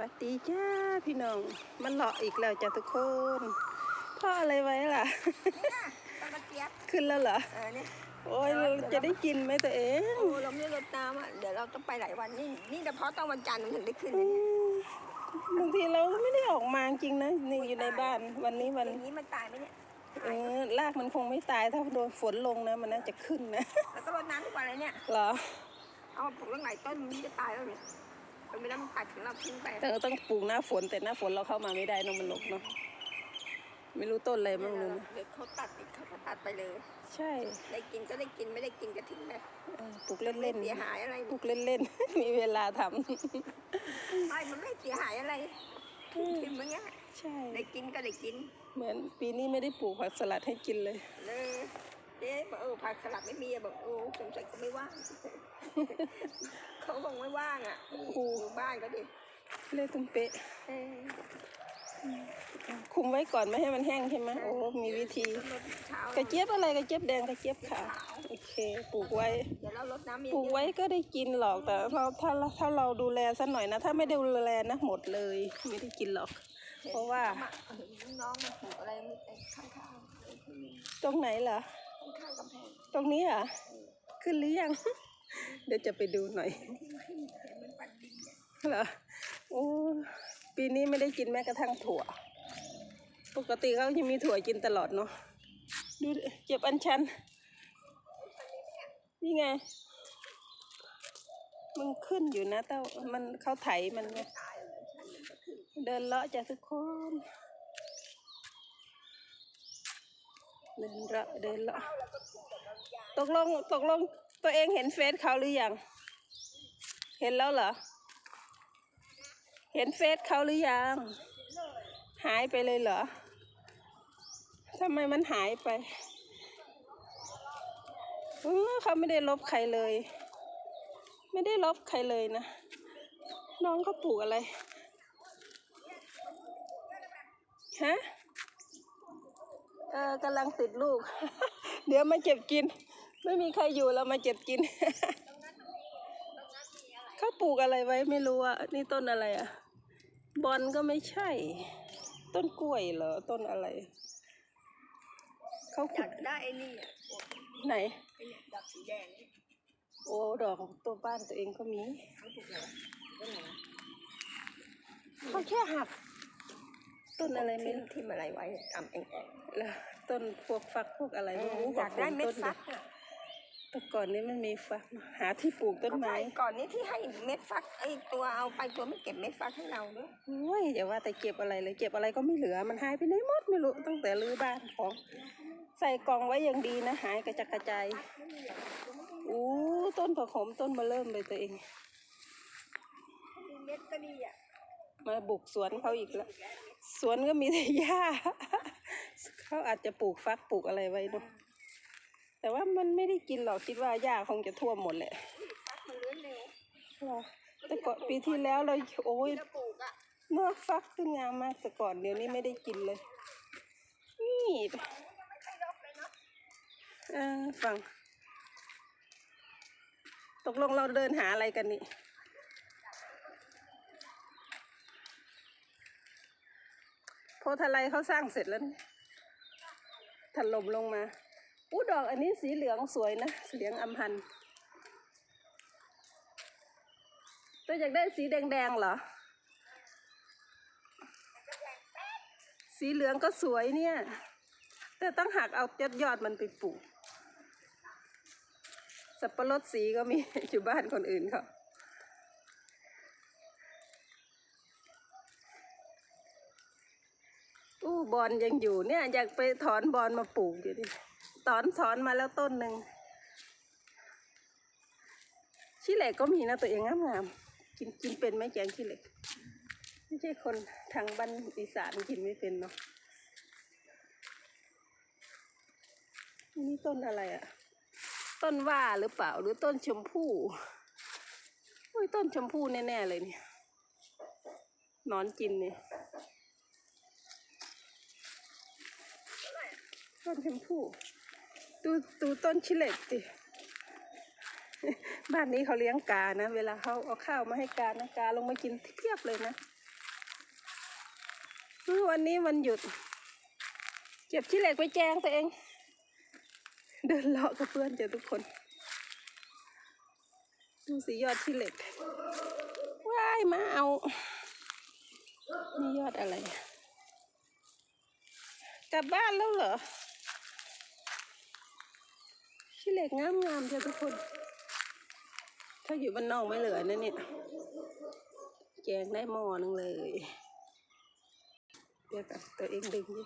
วัสดีจ้าพี่น้อง มันเลาะอีกแล้วจ้ะทุกคนพ่ออะไรไว้ล่ะต้นกระเจี๊ยบขึ้นแล้วเหรอเออเนี่ยโอ้ยเราจะได้กินไหมตัวเองโอ้เราไม่ได้รดน้ำอะเดี๋ยวเราต้องไปหลายวันนี่นี่เฉพาะต้องวันจันทร์มันถึงได้ขึ้นอืนะเนี่ยมบางทีเราไม่ได้ออกมาจริงนะนี่อยู่ในบ้านวันนี้วันอย่างนี้มันตายไหมเนี่ยเออรากมันคงไม่ตายถ้าโดนฝนลงนะมันน่าจะขึ้นนะแล้วก็รดน้ำทุกวันเลยเนี่ยเหรอเอามาปลูกตั้งหลายต้นมันจะตายแล้วเนี่ย มันไม่ได้มันตัดถึงเราทิ้งไปแต่เราต้องปลูกหน้าฝนแต่หน้าฝนเราเข้ามาไม่ได้เนอะมันลกเนาะไม่รู้ต้นอะไรบ้างเดี๋รู้ยวเดี๋ยวเขาตัดอีกเขาก็ตัดไปเลย ใช่ได้กินก็ได้กินไม่ได้กินก็ทิ้งไปเออปลูกเล่นไม่ๆเสียหายอะไรปลูกเล่นๆ มีเวลาทไม่มันไม่เสียหายอะไรำอืมกินมันเงี้ยใช่ ได้กินก็ได้กินเหมือนปีนี้ไม่ได้ปลูกผักสลัดให้กินเลย เลย เจ๊บอกเออผักสลัดไม่มีอะบอกโอ้สงสัยเขาไม่ว่าง เขาบอกไม่ว่างอะโอ้โหอยู่บ้านก็ดิเล่ตุ้มเป๊ะเออคุมไว้ก่อนไม่ให้มันแห้งใช่ไหมโอ้มีวิธีรดเช้ากระเจี๊ยบอะไรกระเจี๊ยบแดงกระเจี๊ยบขาวโอเคปลูกไว้ เดี๋ยวเราลดน้ำเยปลูกไว้ก็ได้กินหรอกแต่เราถ้าถ้าเราดูแลสักหน่อยนะ ถ้าไม่ดูแลนะหมดเลย ไม่ได้กินหรอกเพราะว่า เห็นน้องๆมาปลูกอะไรไม่แต่ข้างๆไอ้ที่นี่ตรงไหนเหรอ ข้างๆกำแพงตรงนี้เหรอะขึ้นหรือยัง เดี๋ยวจะไปดูหน่อยที่ขึ้นเห็นมันปัดดินเนี่ยเหรอโอ้ปีนี้ไม่ได้กินแม้กระทั่งถั่ว ปกติเขาจะมีถั่วกินตลอดเนาะดูดิเจ็บอันชันนี่ไง มันขึ้นอยู่นะแต่มันเขาไถมันไงตายเลยฉันมันก็ขึ้นเดินเลาะจ้ะทุกคน เดินเลาะเดินเลาะตกลงตกลงตัวเองเห็นเฟซเขาหรือยัง เห็นแล้วเหรอ เห็นเฟซเขาหรือยัง หายไปเลยเหรอทำไมมันหายไปเขาไม่ได้ลบใครเลย ไม่ได้ลบใครเลยนะ น้องเขาปลูกอะไร ฮะ เออกำลังติดลูก เดี๋ยวมาเจ็บกิน ไม่มีใครอยู่เรามาเจ็บกินเขาปลูกอะไรไว้ไม่รู้อะนี่ต้นอะไรอะ บอลก็ไม่ใช่ ต้นกล้วยเหรอต้นอะไรเขาอขุยาดกได้ไอ้นี่อะไหน ไอ้เนี่ยดอกสีแดงนี่โอ้ดอกของตัวบ้านตัวเองก็มี เขาปลูกอะไรวะต้นอะไรวะเขาแค่หัก ต้นอะไรไม่ทิ่มรู้ทิ่มอะไรไว้ตำแองแองแล้วต้นพวกฟักพวกอะไรไม่รู้อยากได้เม็ดต้นฟักอะแต่ก่อนนี้มันมีฟักหาที่ปลูกต้นไม้ก็ใช่ก่อนนี้ที่ให้เม็ดฟักไอ้ตัวเอาไปตัวไม่เก็บเม็ดฟักให้เราด้วยโอ้ยอย่าว่าแต่เก็บอะไรเลยเก็บอะไรก็ไม่เหลือมันหายไปไหนหมดไม่รู้ตั้งแต่รื้อบ้านของ ใส่กล่องไว้อย่างดีนะหายกระจัดกระจายอู้ต้นผักขมต้นมาเริ่มเลยตัวเองมีเม็ดก็ดีอะ มาบุกสวนเขาอีกแล้ว สวนก็มีแต่หญ้า เขาอาจจะปลูกฟักปลูกอะไรไว้เนอะแต่ว่ามันไม่ได้กินหรอกคิดว่าหญ้าคงจะท่วมหมดแหละฟักมันเลื้อยเร็วแต่ก่อนปีที่แล้วเราโอ้ยเราปลูกอะเมื่อฟักขึ้นงามมากแต่ก่อนเดี๋ยวนี้ไม่ได้กินเลย นี่เออฟัง ตกลงเราเดินหาอะไรกันนี่ โพธาไลเขาสร้างเสร็จแล้วถล่มลงมาอู้ดอกอันนี้สีเหลืองสวยนะสีเหลืองอำพันตัวอยากได้สีแดงๆเหรอ สีเหลืองก็สวยเนี่ย แต่ต้องหักเอายอดยอดมันไปปลูก สับปะรดสีก็มีอยู่บ้านคนอื่นเขา อู้บอลยังอยู่เนี่ยอยากไปถอนบอลมาปลูกอยู่ดิถอนถอนมาแล้วต้นหนึ่งชิเหล็กก็มีนะตัวเองงามๆกินกินเป็นไหมแกงชิเหล็ก ไม่ใช่คนทางบ้านอีสานกินไม่เป็นเนาะนี่ต้นอะไรอะต้นว่าหรือเปล่าหรือต้นชมพู่โอ้ยต้นชมพู่แน่ๆเลยเนี่ยนอนกินเนี่ย ต้นชมพู่ดูดูต้นชิเล็กดิบ้านนี้เขาเลี้ยงกานะ เวลาเขาเอาข้าวมาให้กานะกาลงมากินเพียบเลยนะวันนี้มันหยุด เก็บขี้เหล็กไปแจงตัวเอง เดินเลาะกับเพื่อนเจอทุกคน ดูสิยอดขี้เหล็กว้ายมาเอา นี่ยอดอะไร กลับบ้านแล้วเหรอ ขี้เหล็กงามๆเจ้าทุกคน ถ้าอยู่บ้านนอกไม่เหลือนะเนี่ยแจงได้หม้อนึงเลย เดี๋ยวกันตัวเองดึงดิ